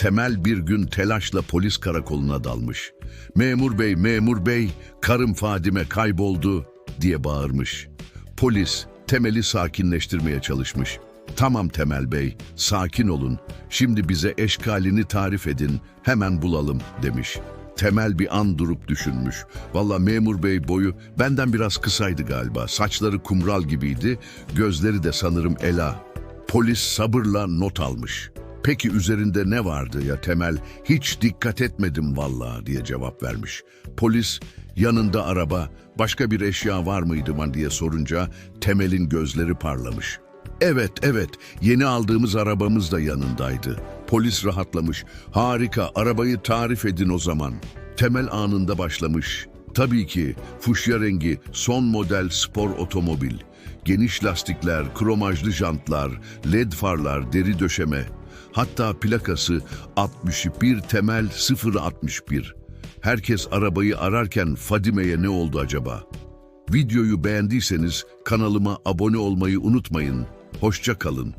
Temel bir gün telaşla polis karakoluna dalmış. Memur bey, memur bey, karım Fadime kayboldu diye bağırmış. Polis Temel'i sakinleştirmeye çalışmış. Tamam Temel bey, sakin olun. Şimdi bize eşkalini tarif edin, hemen bulalım demiş. Temel bir an durup düşünmüş. Valla memur bey boyu benden biraz kısaydı galiba. Saçları kumral gibiydi, gözleri de sanırım ela. Polis sabırla not almış. Peki üzerinde ne vardı ya Temel? Hiç dikkat etmedim vallahi diye cevap vermiş. Polis yanında araba, başka bir eşya var mıydı mı diye sorunca Temel'in gözleri parlamış. Evet, evet. Yeni aldığımız arabamız da yanındaydı. Polis rahatlamış. Harika, arabayı tarif edin o zaman. Temel anında başlamış. Tabii ki fuşya rengi son model spor otomobil. Geniş lastikler, kromajlı jantlar, led farlar, deri döşeme. Hatta plakası 61 Temel 061. Herkes arabayı ararken Fadime'ye ne oldu acaba? Videoyu beğendiyseniz kanalıma abone olmayı unutmayın. Hoşça kalın.